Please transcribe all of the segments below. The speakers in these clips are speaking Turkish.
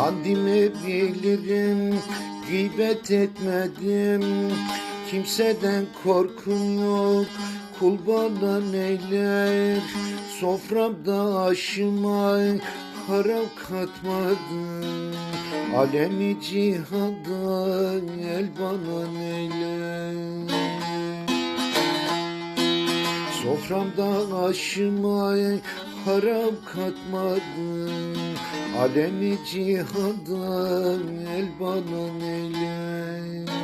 Haddimi bilirim, gıybet etmedim. Kimseden korkum yok, kul bana neyler. Soframda aşıma harap katmadım. Alemi cihanda el bana neyler. Soframda aşıma harap katmadım. Alemi cihadan el bana neyle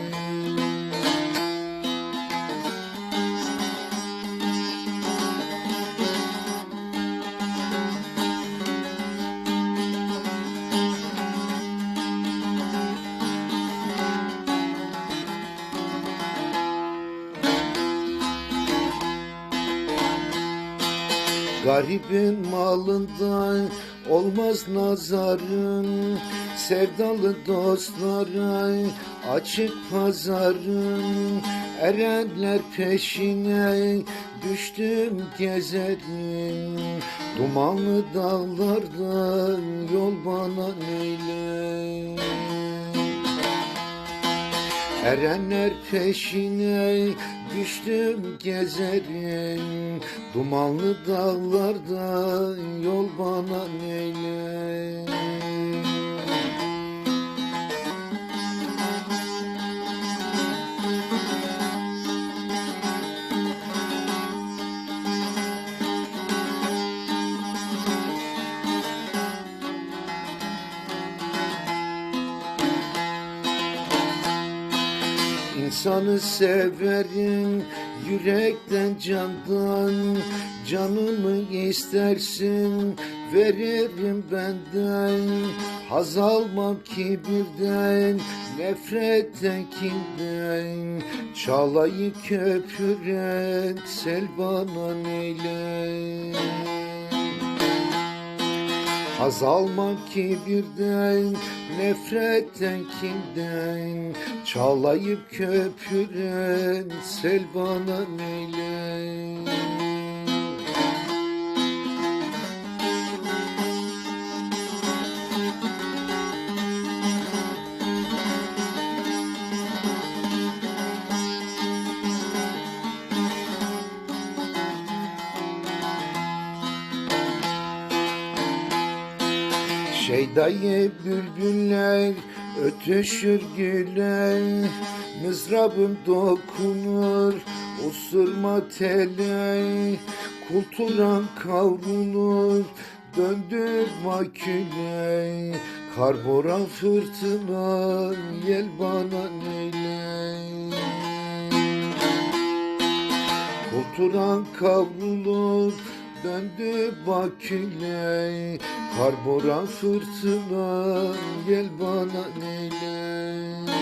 Garibin malından olmaz nazarın Sevdalı dostlara açık pazarın. Erenler peşine düştüm gezerim. Dumanlı dağlardan yol bana neyle Erenler peşine düştüm gezerim Dumanlı dağlarda yol bana neyle İnsanı severim yürekten candan. Canımı istersin veririm benden. Haz almam kibirden nefretten kinden Çalayı köpüren sel bana neyle Haz almam kibirden, nefretten kinden Çalayıp köpüren sel bana neyle Şeydayı bülbüller ötüşür güler. Mızrabım dokunur usurma tele Kulturan kavrulur döndür makine Karbora fırtına yel bana neyle Kulturan kavrulur döndü bakile Karbora fırtına gel bana neyle